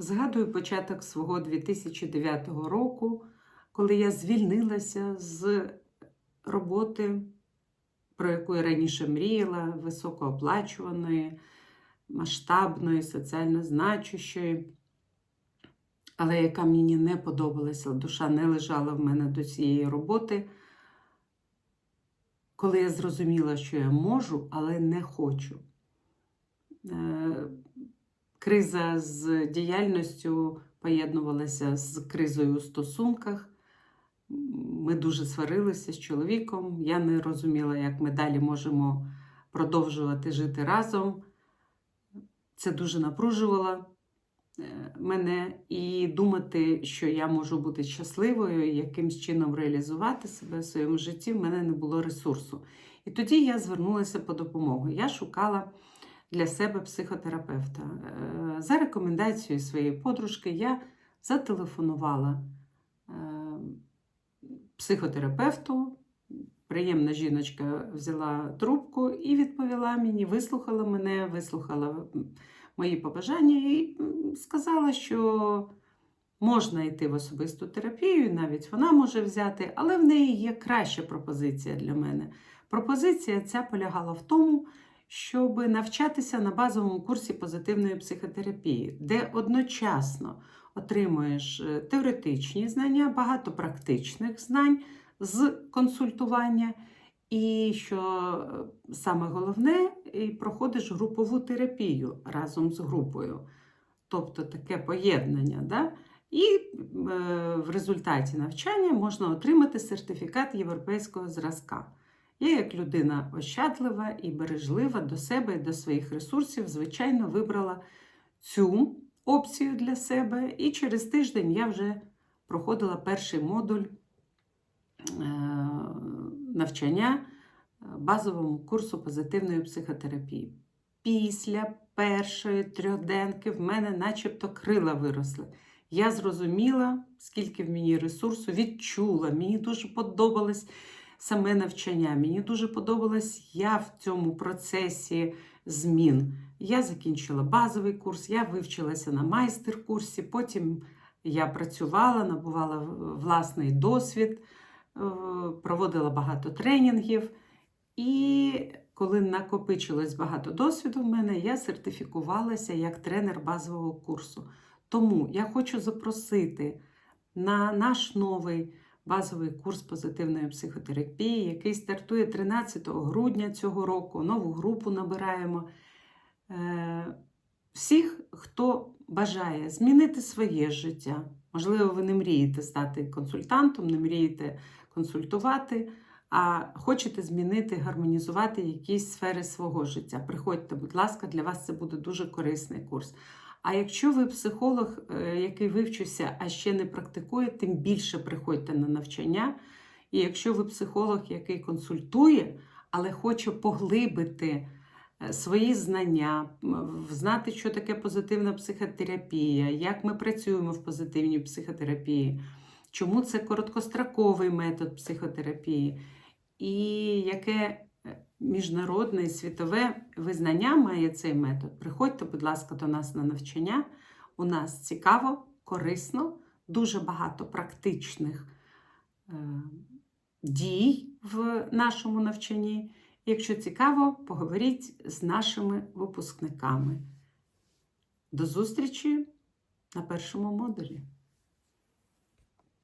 Згадую початок свого 2009 року, коли я звільнилася з роботи, про яку я раніше мріяла, високооплачуваної, масштабної, соціально значущої, але яка мені не подобалася, душа не лежала в мене до цієї роботи. Коли я зрозуміла, що я можу, але не хочу. Криза з діяльністю поєднувалася з кризою у стосунках. Ми дуже сварилися з чоловіком. Я не розуміла, як ми далі можемо продовжувати жити разом. Це дуже напружувало е, мене і думати, що я можу бути щасливою якимсь чином реалізувати себе в своєму житті, в мене не було ресурсу. І тоді я звернулася по допомогу. Я шукала для себе психотерапевта. Е, За рекомендацією своєї подружки я зателефонувала е, психотерапевту. Приємна жіночка взяла трубку і відповіла мені, вислухала мене, вислухала мої побажання і сказала, що можна йти в особисту терапію, навіть вона може взяти, але в неї є краща пропозиція для мене. Пропозиція ця полягала в тому, щоб навчатися на базовому курсі позитивної психотерапії, де одночасно отримуєш е, теоретичні знання, багато практичних знань з консультування, і що е, саме головне, проходиш групову терапію разом з групою. Тобто таке поєднання. Да? І е, в результаті навчання можна отримати сертифікат європейського зразка. Я, як людина ощадлива і бережлива до себе і до своїх ресурсів, звичайно, вибрала цю опцію для себе, і через тиждень я вже проходила перший модуль е, навчання базовому курсу позитивної психотерапії. Після першої трьохденки в мене начебто крила виросли. Я зрозуміла, скільки в мені ресурсу, відчула, мені дуже подобалось саме навчання. Мені дуже подобалась я в цьому процесі змін. Я закінчила базовий курс, я вивчилася на майстер-курсі, потім я працювала, набувала власний досвід, е, проводила багато тренінгів. І коли накопичилось багато досвіду в мене, я сертифікувалася як тренер базового курсу. Тому я хочу запросити на наш новий базовий курс позитивної психотерапії, який стартує 13 грудня цього року. Нову групу набираємо. Е, всіх, хто бажає змінити своє життя. Можливо, ви не мрієте стати консультантом, не мрієте консультувати, а хочете змінити, гармонізувати якісь сфери свого життя. Приходьте, будь ласка, для вас це буде дуже корисний курс. А якщо ви психолог, е, який вивчився, а ще не практикує, тим більше приходьте на навчання. І якщо ви психолог, який консультує, але хоче поглибити е, свої знання, знати, що таке позитивна психотерапія, як ми працюємо в позитивній психотерапії, чому це короткостроковий метод психотерапії, і яке міжнародне і світове визнання має цей метод. Приходьте, будь ласка, до нас на навчання. У нас цікаво, корисно, дуже багато практичних е, дій в нашому навчанні. Якщо цікаво, поговоріть з нашими випускниками. До зустрічі на першому модулі.